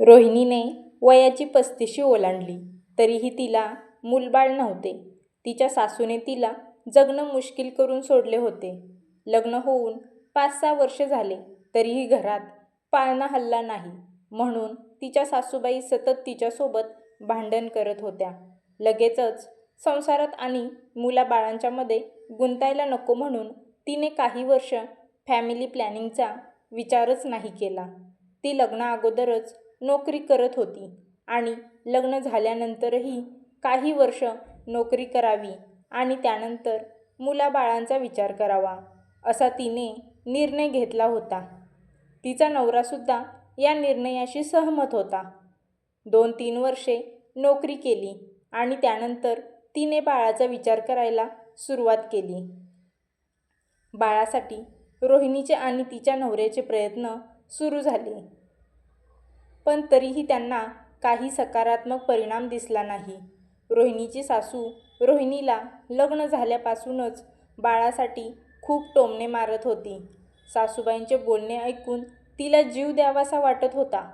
रोहिणीने वयाची पस्तीशी ओलांडली तरीही तिला मूलबाळ नव्हते. तिच्या सासूने तिला जगणं मुश्किल करून सोडले होते. लग्न होऊन पाच-सहा वर्षे झाले तरीही घरात पाळणा हलला नाही म्हणून तिच्या सासूबाई सतत तिच्यासोबत भांडण करत होत्या. लगेचच संसारात आणि मुलाबाळांच्यामध्ये गुंतायला नको म्हणून तिने काही वर्षं फॅमिली प्लॅनिंगचा विचारच नाही केला. ती लग्नाअगोदरच नोकरी करत होती आणि लग्न झाल्यानंतरही काही वर्ष नोकरी करावी आणि त्यानंतर मुलाबाळांचा विचार करावा असा तिने निर्णय घेतला होता. तिचा नवरासुद्धा या निर्णयाशी सहमत होता. दोन-तीन वर्षे नोकरी केली आणि त्यानंतर तिने बाळाचा विचार करायला सुरुवात केली. बाळासाठी रोहिणीचे आणि तिच्या नवऱ्याचे प्रयत्न सुरू झाले. पण तरीही त्यांना काही सकारात्मक परिणाम दिसला नाही. रोहिणीची सासू रोहिणीला लग्न झाल्यापासूनच बाळासाठी खूप टोमणे मारत होती. सासूबाईंचे बोलणे ऐकून तिला जीव द्यावासा वाटत होता.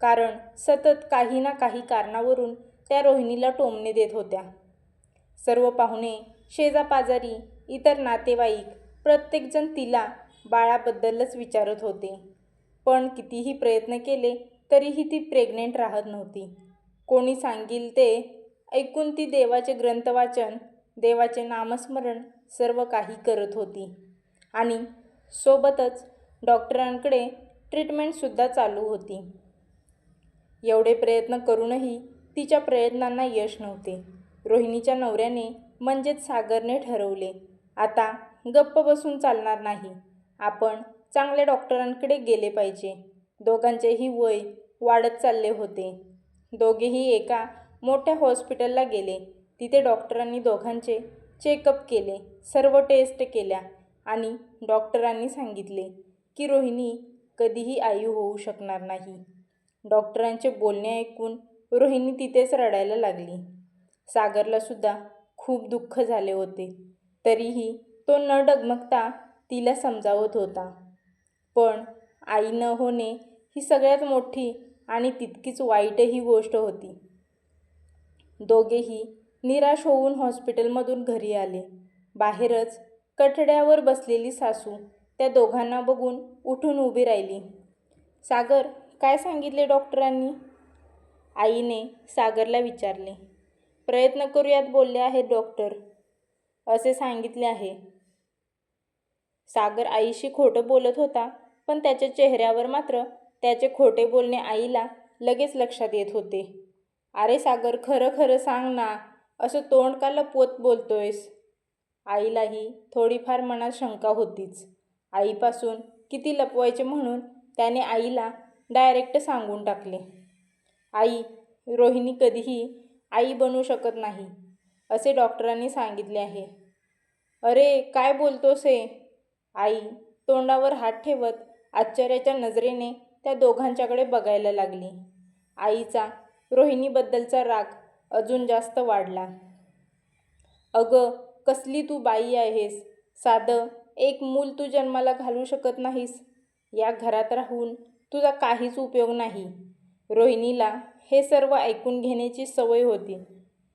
कारण सतत काही ना काही कारणावरून त्या रोहिणीला टोमणे देत होत्या. सर्व पाहुणे, शेजापाजारी, इतर नातेवाईक प्रत्येकजण तिला बाळाबद्दलच विचारत होते. पण कितीही प्रयत्न केले तरीही ती प्रेग्नंट राहत नव्हती. कोणी सांगील ते ऐकून ती देवाचे ग्रंथवाचन, देवाचे नामस्मरण सर्व काही करत होती आणि सोबतच डॉक्टरांकडे ट्रीटमेंटसुद्धा चालू होती. एवढे प्रयत्न करूनही तिच्या प्रयत्नांना यश नव्हते. रोहिणीच्या नवऱ्याने म्हणजेच सागरने ठरवले, आता गप्प बसून चालणार नाही. आपण चांगल्या डॉक्टरांकडे गेले पाहिजे. दोघांचेही वय वाढत चालले होते. दोघेही एका मोठ्या हॉस्पिटलला गेले. तिथे डॉक्टरांनी दोघांचे चेकअप केले. सर्व टेस्ट केल्या आणि डॉक्टरांनी सांगितले की रोहिणी कधीही आई होऊ शकणार नाही. डॉक्टरांचे बोलणे ऐकून रोहिणी तिथेच रडायला लागली. सागरलासुद्धा खूप दुःख झाले होते. तरीही तो न डगमगता तिला समजावत होता. पण आई न होणे ही सगळ्यात मोठी आणि तितकीच वाईटही गोष्ट होती. दोघेही निराश होऊन हॉस्पिटलमधून घरी आले. बाहेरच कठड्यावर बसलेली सासू त्या दोघांना बघून उठून उभी राहिली. सागर, काय सांगितले डॉक्टरांनी? आईने सागरला विचारले. प्रयत्न करूयात बोलले आहेत डॉक्टर, असे सांगितले आहे. सागर आईशी खोटं बोलत होता पण त्याच्या चेहऱ्यावर मात्र त्याचे खोटे बोलणे आईला लगेच लक्षात येत होते. अरे सागर खरं खरं सांग ना, असं तोंड का लपवत बोलतोयस? आईलाही थोडीफार मनात शंका होतीच. आईपासून किती लपवायचे म्हणून त्याने आईला डायरेक्ट सांगून टाकले. आई, रोहिणी कधीही आई बनू शकत नाही, असे डॉक्टरांनी सांगितले आहे. अरे काय बोलतोस हे? आई तोंडावर हात ठेवत आश्चर्याच्या नजरेने त्या दोघांच्याकडे बघायला लागली. आईचा रोहिणीबद्दलचा राग अजून जास्त वाढला. अगं कसली तू बाई आहेस? साधं एक मूल तू जन्माला घालू शकत नाहीस? या घरात राहून तुझा काहीच उपयोग नाही. रोहिणीला हे सर्व ऐकून घेण्याची सवय होती.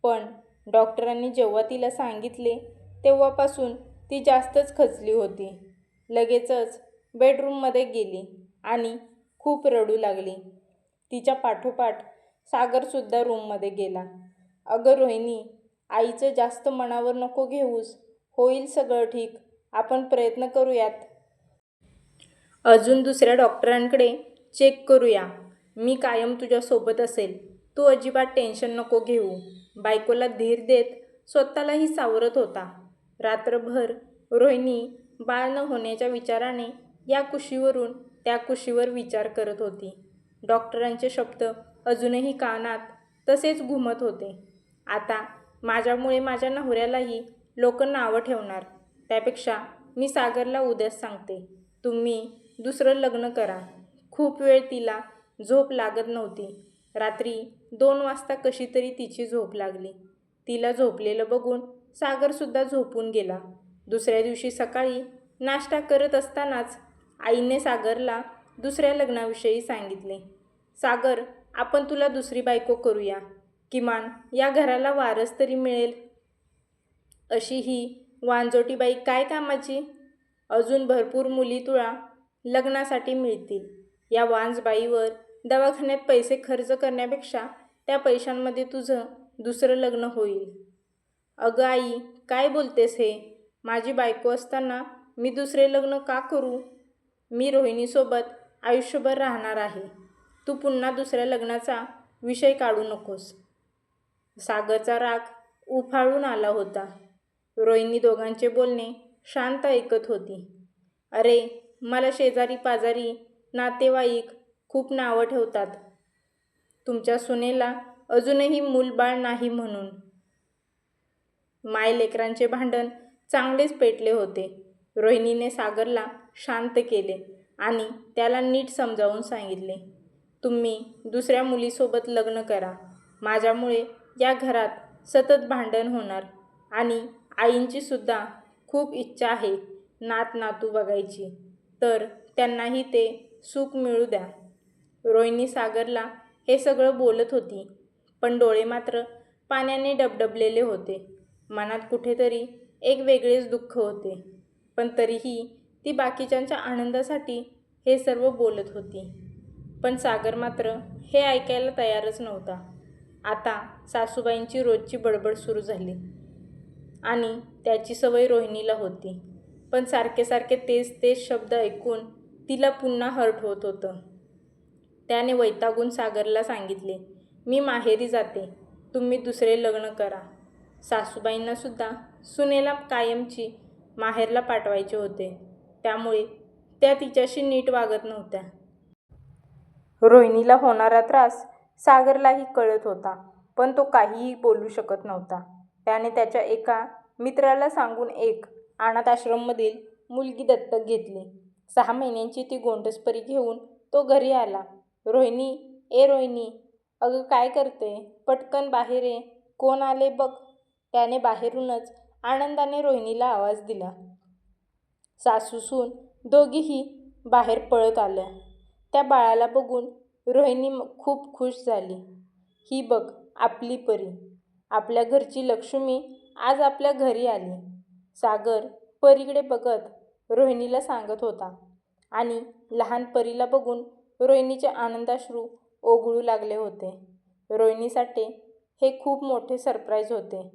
पण डॉक्टरांनी जेव्हा तिला सांगितले तेव्हापासून ती जास्तच खचली होती. लगेचच बेडरूममध्ये गेली आणि खूप रडू लागली. तिच्या पाठोपाठ सागरसुद्धा रूममध्ये गेला. अगं रोहिणी, आईचं जास्त मनावर नको घेऊस. होईल सगळं ठीक. आपण प्रयत्न करूयात. अजून दुसऱ्या डॉक्टरांकडे चेक करूया. मी कायम तुझ्यासोबत असेल. तू अजिबात टेन्शन नको घेऊ. बायकोला धीर देत स्वतःलाही सावरत होता. रात्रभर रोहिणी बाळ न होण्याच्या विचाराने या कुशीवरून त्या कुशीवर विचार करत होती. डॉक्टरांचे शब्द अजूनही कानात तसेच घुमत होते. आता माझ्यामुळे माझ्या नवऱ्यालाही लोक नावं ठेवणार, त्यापेक्षा मी सागरला उद्याच सांगते, तुम्ही दुसरं लग्न करा. खूप वेळ तिला झोप लागत नव्हती. रात्री दोन वाजता कशी तरी तिची झोप लागली. तिला झोपलेलं बघून सागरसुद्धा झोपून गेला. दुसऱ्या दिवशी सकाळी नाश्ता करत असतानाच आईने सागरला दुसऱ्या लग्नाविषयी सांगितले. सागर आपण तुला दुसरी बायको करूया. किमान या घराला वारस तरी मिळेल. अशी ही वांजोटीबाई काय कामाची? अजून भरपूर मुली तुला लग्नासाठी मिळतील. या वांजबाईवर दवाखान्यात पैसे खर्च करण्यापेक्षा त्या पैशांमध्ये तुझं दुसरं लग्न होईल. अगं आई काय बोलतेस हे? माझी बायको असताना मी दुसरे लग्न का करू? मी रोहिणीसोबत आयुष्यभर राहणार आहे. तू पुन्हा दुसऱ्या लग्नाचा विषय काढू नकोस. सागरचा राग उफाळून आला होता. रोहिणी दोघांचे बोलणे शांत ऐकत होती. अरे मला शेजारी पाजारी नातेवाईक खूप नावं ठेवतात. तुमच्या सुनेला अजूनही मूलबाळ नाही म्हणून. माय लेकरांचे भांडण चांगलेच पेटले होते. रोहिणीने सागरला शांत केले आणि त्याला नीट समजावून सांगितले तुम्ही दुसऱ्या मुलीसोबत लग्न करा. माझ्यामुळे या घरात सतत भांडण होणार आणि आईंचीसुद्धा खूप इच्छा आहे नात नातू बघायची. तर त्यांनाही ते सुख मिळू द्या. रोहिणी सागरला हे सगळं बोलत होती पण डोळे मात्र पाण्याने डबडबलेले होते. मनात कुठेतरी एक वेगळेच दुःख होते पण तरीही ती बाकीच्यांच्या आनंदासाठी हे सर्व बोलत होती. पण सागर मात्र हे ऐकायला तयारच नव्हता. आता सासूबाईंची रोजची बडबड सुरू झाली. आणि त्याची सवय रोहिणीला होती. पण सारखे सारखे तेच तेच शब्द ऐकून तिला पुन्हा हर्ट होत होतं. त्याने वैतागून सागरला सांगितले मी माहेरी जाते. तुम्ही दुसरे लग्न करा. सासूबाईंनासुद्धा सुनेला कायमची माहेरला पाठवायचे होते. त्यामुळे त्या तिच्याशी नीट वागत नव्हत्या. रोहिणीला होणारा त्रास सागरलाही कळत होता पण तो काहीही बोलू शकत नव्हता. त्याने त्याच्या एका मित्राला सांगून एक अनाथ आश्रममधील मुलगी दत्तक घेतली. सहा महिन्यांची ती गोंडसपरी घेऊन तो घरी आला. रोहिणी ए रोहिणी अगं काय करते? पटकन बाहेर ये. कोण आले बघ. त्याने बाहेरूनच आनंदाने रोहिणीला आवाज दिला. सासूसून दोघीही बाहेर पळत आल्या. त्या बाळाला बघून रोहिणी खूप खुश झाली. ही बघ आपली परी. आपल्या घरची लक्ष्मी आज आपल्या घरी आली. सागर परीकडे बघत रोहिणीला सांगत होता आणि लहान परीला बघून रोहिणीचे आनंदाश्रू ओघळू लागले होते. रोहिणीसाठी हे खूप मोठे सरप्राईज होते.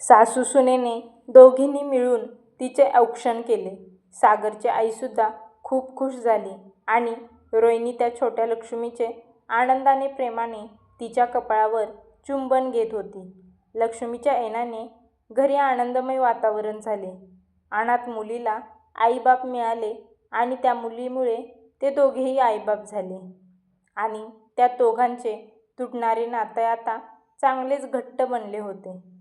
सासूसुनेने दोघींनी मिळून तिचे औक्षण केले. सागरची आईसुद्धा खूप खुश झाली आणि रोहिणी त्या छोट्या लक्ष्मीचे आनंदाने प्रेमाने तिच्या कपाळावर चुंबन घेत होती. लक्ष्मीच्या येण्याने घरी आनंदमय वातावरण झाले. अनाथ मुलीला आईबाप मिळाले आणि त्या मुलीमुळे ते दोघेही आईबाप झाले. आणि त्या दोघांचे तुटणारे नाते आता चांगलेच घट्ट बनले होते.